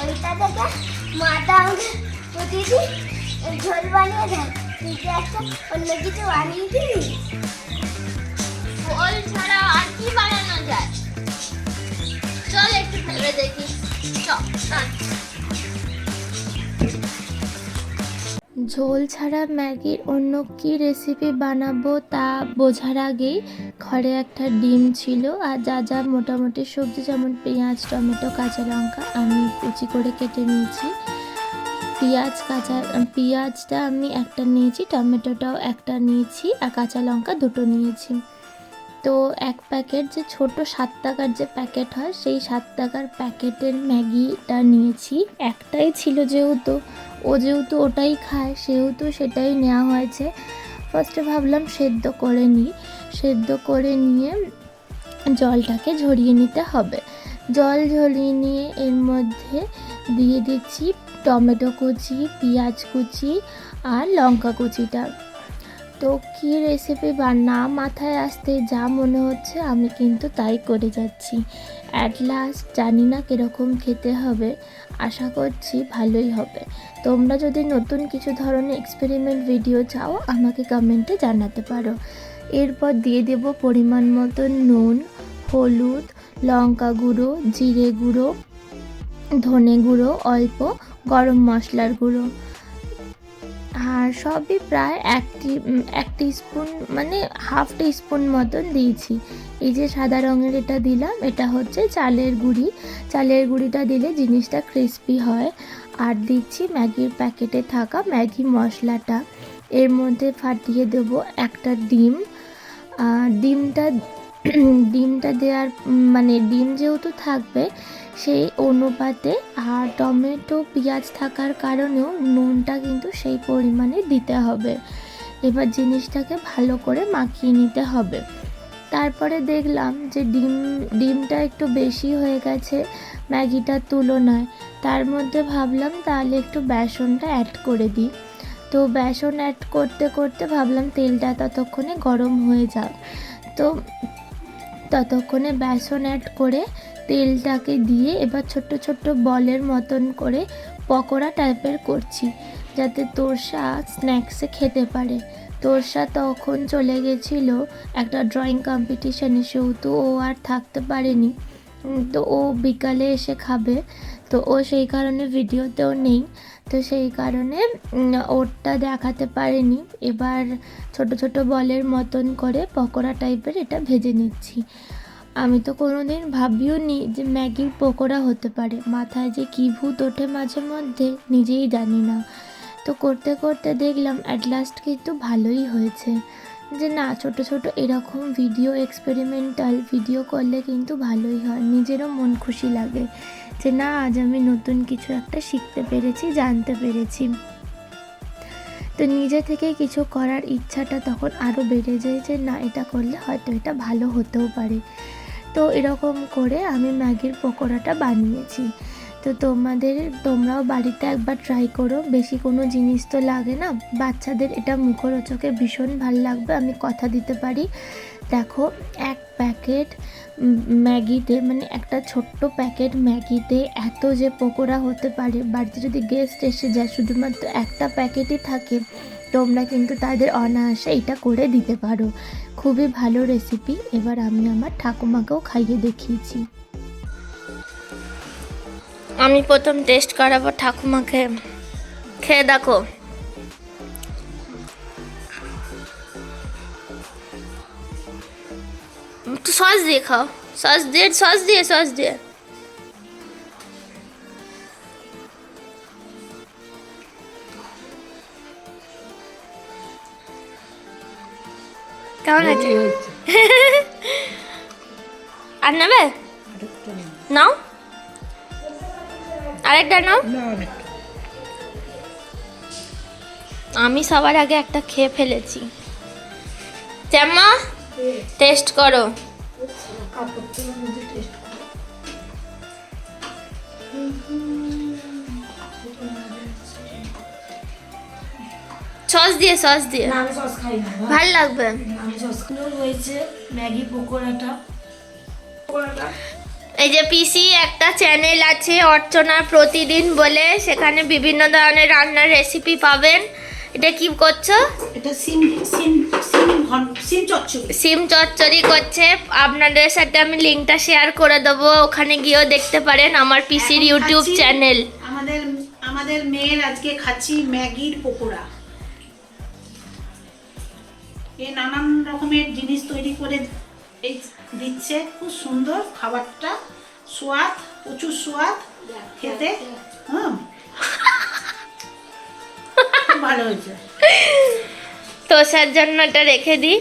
ওইটা থেকে মাটা আমাকে প্রতিদিন ঝোল বানিয়ে দেয় তুই কি একটা অন্য কিছু বানিয়ে দিবি ফল ছাড়া আর কি বানানো যায় চল একটু ভেবে দেখি চল ঝোল ছাড়া ম্যাগির অন্য কি রেসিপি বানাবো তা বোঝার আগেই ঘরে একটা ডিম ছিল আর যা যা মোটামুটি সবজি যেমন পেঁয়াজ, টমেটো, কাঁচা লঙ্কা আমি কুচি করে কেটে নিয়েছি। পেঁয়াজ, কাঁচা পেঁয়াজটা আমি একটা নিয়েছি, টমেটোটাও একটা নিয়েছি আর কাঁচা লঙ্কা দুটো নিয়েছি। তো এক প্যাকেট যে ছোট সাত টাকার যে প্যাকেট হয়, সেই সাত টাকার প্যাকেটের ম্যাগিটা নিয়েছি। একটাই ছিল যেহেতু, ও যেহেতু ওটাই খায়, সেহেতু সেটাই নেওয়া হয়েছে। ফার্স্টে ভাবলাম সেদ্ধ করে নিই। সেদ্ধ করে নিয়ে জলটাকে ঝরিয়ে নিতে হবে। জল ঝরিয়ে নিয়ে এর মধ্যে দিয়ে দিচ্ছি টমেটো কুচি, পেঁয়াজ কুচি আর লঙ্কা কুচিটা। তো কী রেসিপি বা না মাথায় আসতে যা মনে হচ্ছে আমি কিন্তু তাই করে যাচ্ছি। অ্যাট লাস্ট জানি না কীরকম খেতে হবে। আশা করছি ভালোই হবে। তোমরা যদি নতুন কিছু ধরনের এক্সপেরিমেন্ট ভিডিও চাও, আমাকে কমেন্টে জানাতে পারো। এরপর দিয়ে দেব পরিমাণ মতো নুন, হলুদ, লঙ্কা গুঁড়ো, জিরে গুঁড়ো, ধনে গুঁড়ো, অল্প গরম মশলার গুঁড়ো। সবই প্রায় এক এক স্পুন মানে হাফ স্পুন মতন দিয়েছি। এই যে সাদা রঙের এটা দিলাম, এটা হচ্ছে চালের গুঁড়ি। চালের গুঁড়িটা দিলে জিনিসটা ক্রিস্পি হয়। আর দিচ্ছি ম্যাগির প্যাকেটে থাকা ম্যাগি মশলাটা। এর মধ্যে ফাটিয়ে দেবো একটা ডিম। ডিমটা ডিমটা দেওয়ার মানে ডিম যেহেতু থাকবে, সেই অনুপাতে আর টমেটো, পেঁয়াজ থাকার কারণেও নুনটা কিন্তু সেই পরিমাণে দিতে হবে। এবার জিনিসটাকে ভালো করে মাখিয়ে নিতে হবে। তারপরে দেখলাম যে ডিম, ডিমটা একটু বেশি হয়ে গেছে ম্যাগিটার তুলনায়। তার মধ্যে ভাবলাম তাহলে একটু বেসনটা অ্যাড করে দিই। তো বেসন অ্যাড করতে করতে ভাবলাম তেলটা ততক্ষণে গরম হয়ে যাক। তো ততক্ষণে বেসন অ্যাড করে তেলটাকে দিয়ে এবার ছোট্ট ছোট্ট বলের মতন করে পকোড়া টাইপের করছি, যাতে তোরসা স্ন্যাক্সে খেতে পারে। তোরসা তখন চলে গেছিল একটা ড্রয়িং কম্পিটিশানে সেহেতু ও আর থাকতে পারেনি। তো ও বিকালে এসে খাবে, তো ও সেই কারণে ভিডিওতেও নেই। তো সেই কারণে ওরটা দেখাতে পারিনি। এবার ছোট ছোট বলের মতন করে পকোড়া টাইপের এটা ভেজে নিচ্ছি। আমি তো কোনো দিন ভাবিও নি যে ম্যাগির পকোড়া হতে পারে। মাথায় যে কী ভূত ওঠে মাঝে মধ্যে নিজেই জানি না। তো করতে করতে দেখলাম অ্যাট লাস্ট কিন্তু ভালোই হয়েছে। যে না, ছোট ছোট এরকম ভিডিও এক্সপেরিমেন্টাল ভিডিও করলে কিন্তু ভালোই হয়। নিজেরও মন খুশি লাগে যে না, আজ আমি নতুন কিছু একটা শিখতে পেরেছি, জানতে পেরেছি। তো নিজে থেকে কিছু করার ইচ্ছাটা তখন আরও বেড়ে যায় যে না, এটা করলে হয়তো এটা ভালো হতেও পারে। তো এরকম করে আমি ম্যাগির পকোড়াটা বানিয়েছি। তো তোমাদের, তোমরাও বাড়িতে একবার ট্রাই করো। বেশি কোনো জিনিস তো লাগে না। বাচ্চাদের এটা মুখরোচকে ভীষণ ভালো লাগবে, আমি কথা দিতে পারি। দেখো, এক প্যাকেট ম্যাগিতে মানে একটা ছোট্ট প্যাকেট ম্যাগিতে এত যে পকোড়া হতে পারে, বাড়িতে যদি গেস্ট এসে যায়, শুধুমাত্র একটা প্যাকেটই থাকে, তোমরা কিন্তু তাদের অনায়াসে এটা করে দিতে পারো। খুবই ভালো রেসিপি এবার আমি আমার ঠাকুমাকেও খাইয়ে দেখিয়েছি। আমি প্রথম টেস্ট করাবো ঠাকুমাকে। খেয়ে দেখো। একটু সস দিয়ে খাও। সস দিয়ে সস দিয়ে সস দিয়ে। কেমন আছে আর নেবে? নাও। আরেকটা নাও। আমি সবার আগে একটা খেয়ে ফেলেছি। জ্যামা টেস্ট করো। সস দিয়ে সস দিয়ে। না আমি সস খাই না ভালো লাগবে। হয়েছে ম্যাগি পকোড়াটা। এই যে পিসি একটা চ্যানেল আছে অর্চনা প্রতিদিন বলে সেখানে বিভিন্ন ধরনের রান্নার রেসিপি পাবেন। এটা কি করছ? এটা সিম সিম সিম চচ্চড়ি। সিম চচ্চড়ি করছে। আপনাদের সাথে আমি লিঙ্কটা শেয়ার করে দেবো ওখানে গিয়েও দেখতে পারেন আমার পিসির ইউটিউব চ্যানেল আমাদের আমাদের মেয়ের আজকে খাচ্ছি ম্যাগির পকোড়া। এ নানান রকমের জিনিস তৈরি করে এই দিচ্ছে খুব সুন্দর খাবারটা। সোয়াদ প্রচুর সোয়াদ খেতে, হুম। ভালো হয়েছে। তোষার জন্য এটা রেখে দিই।